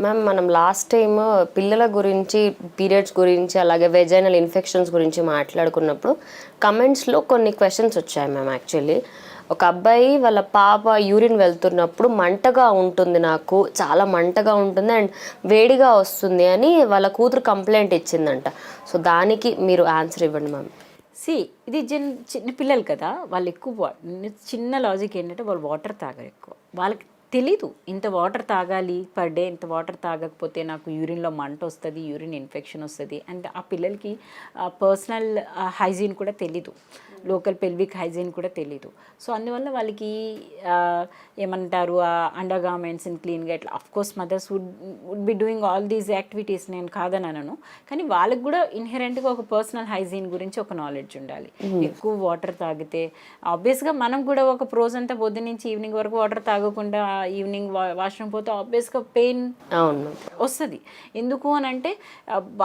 Ma'am మనం last time పిల్లల గురించి పీరియడ్స్ గురించి అలాగే వెజైనల్ ఇన్ఫెక్షన్స్ గురించి మాట్లాడుకున్నప్పుడు కమెంట్స్లో కొన్ని క్వశ్చన్స్ వచ్చాయి మ్యామ్ యాక్చువల్లీ ఒక అబ్బాయి వాళ్ళ పాప యూరిన్ వెళ్తున్నప్పుడు మంటగా ఉంటుంది నాకు చాలా మంటగా ఉంటుంది అండ్ వేడిగా వస్తుంది అని వాళ్ళ కూతురు కంప్లైంట్ ఇచ్చిందంట. సో దానికి మీరు ఆన్సర్ ఇవ్వండి మ్యామ్ సి ఇది చిన్న చిన్న పిల్లలు కదా వాళ్ళు ఎక్కువ వా- చిన్న లాజిక్ ఏంటంటే వాళ్ళు వాటర్ తాగరు ఎక్కువ. వాళ్ళకి తెలీదు. ఇంత వాటర్ తాగాలి పర్ డే ఇంత వాటర్ తాగకపోతే నాకు యూరిన్లో మంట వస్తుంది యూరిన్ ఇన్ఫెక్షన్ వస్తుంది. అండ్ ఆ పిల్లలకి పర్సనల్ హైజీన్ కూడా తెలీదు. లోకల్ పెల్విక్ హైజీన్ కూడా తెలీదు. సో అందువల్ల వాళ్ళకి ఏమంటారు ఆ అండర్ గార్మెంట్స్ని క్లీన్గా ఇట్లా of course mothers would would be doing all these activities నేను కాదని అనను కానీ వాళ్ళకి కూడా ఇన్హెరెంట్గా ఒక పర్సనల్ హైజీన్ గురించి ఒక నాలెడ్జ్ ఉండాలి. ఎక్కువ వాటర్ తాగితే ఆబ్వియస్గా మనం కూడా ఒక ప్రోజ్ అంతా పొద్దు నుంచి ఈవినింగ్ వరకు వాటర్ తాగకుండా ఈవినింగ్ వాష్రూమ్ పోతే ఆబ్వియస్గా పెయిన్ అవును. వస్తుంది. ఎందుకు అని అంటే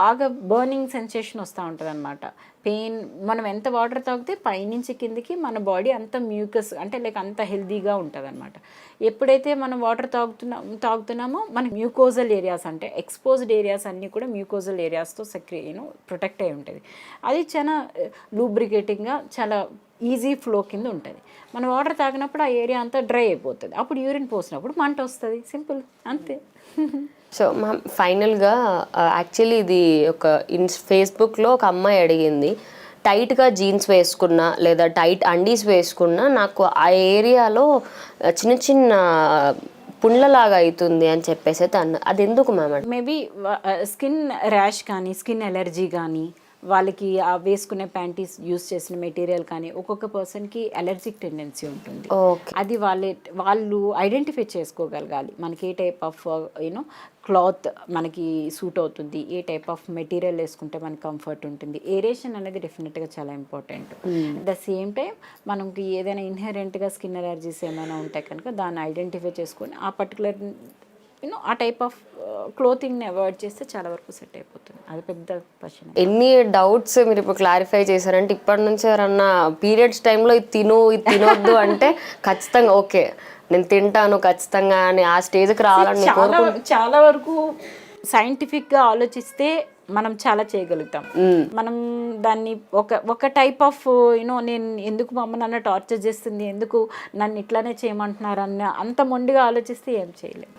బాగా బర్నింగ్ సెన్సేషన్ వస్తూ ఉంటుంది అనమాట పెయిన్ మనం ఎంత వాటర్ తాగితే పైనుంచి కిందికి మన బాడీ అంత మ్యూకస్ అంటే లైక్ అంత హెల్దీగా ఉంటుంది అనమాట ఎప్పుడైతే మనం వాటర్ తాగుతున్నా తాగుతున్నామో మన మ్యూకోజల్ ఏరియాస్ అంటే ఎక్స్పోజ్డ్ ఏరియాస్ అన్నీ కూడా మ్యూకోజల్ ఏరియాస్తో సక్రియను ప్రొటెక్ట్ అయి ఉంటుంది. అది చాలా eh, లూబ్రికేటింగ్గా చాలా ఈజీ ఫ్లో కింద ఉంటుంది. మనం వాటర్ తాగినప్పుడు ఆ ఏరియా అంతా డ్రై అయిపోతుంది. అప్పుడు యూరిన్ పోసినప్పుడు మంట వస్తుంది. సింపుల్ అంతే. సో మ్యామ్ ఫైనల్గా యాక్చువల్లీ ఇది ఒక ఇన్ ఫేస్బుక్లో ఒక అమ్మాయి అడిగింది టైట్గా జీన్స్ వేసుకున్నా లేదా టైట్ అండీస్ వేసుకున్నా నాకు ఆ ఏరియాలో చిన్న చిన్న పుండ్లలాగా అవుతుంది అని చెప్పేసి అయితే అన్న. అది ఎందుకు మ్యామ్ మేబీ స్కిన్ ర్యాష్ కానీ స్కిన్ ఎలర్జీ కానీ వాళ్ళకి ఆ వేసుకునే ప్యాంటీస్ యూస్ చేసిన మెటీరియల్ కానీ ఒక్కొక్క పర్సన్కి అలర్జిక్ టెండెన్సీ ఉంటుంది. ఓకే అది వాళ్ళే వాళ్ళు ఐడెంటిఫై చేసుకోగలగాలి. మనకి ఏ type of you know cloth మనకి సూట్ అవుతుంది ఏ టైప్ ఆఫ్ మెటీరియల్ వేసుకుంటే మనకి కంఫర్ట్ ఉంటుంది. ఏరేషన్ అనేది డెఫినెట్గా చాలా ఇంపార్టెంట్ ద సేమ్ టైం మనకి ఏదైనా ఇన్హెరెంట్గా స్కిన్ ఎలర్జీస్ ఏమైనా ఉంటాయి కనుక దాన్ని ఐడెంటిఫై చేసుకొని ఆ పర్టికులర్ యూనో ఆ టైప్ ఆఫ్ క్లోతింగ్ని అవాయిడ్ చేస్తే చాలా వరకు సెట్ అయిపోతుంది. అది పెద్ద క్వశ్చన్ ఎన్ని డౌట్స్ మీరు ఇప్పుడు క్లారిఫై చేశారంటే ఇప్పటి నుంచి ఎవరన్నా పీరియడ్స్ టైంలో ఇది తిను ఇది తినొద్దు అంటే ఖచ్చితంగా ఓకే నేను తింటాను ఖచ్చితంగా అని ఆ స్టేజ్కి రావాలని చాలా చాలా వరకు సైంటిఫిక్గా ఆలోచిస్తే మనం చాలా చేయగలుగుతాం. మనం దాన్ని ఒక ఒక టైప్ ఆఫ్ యూనో నేను ఎందుకు మా అమ్మ నన్ను టార్చర్ చేస్తుంది ఎందుకు నన్ను ఇట్లానే చేయమంటున్నారు అన్న అంత మొండిగా ఆలోచిస్తే ఏం చేయలేం.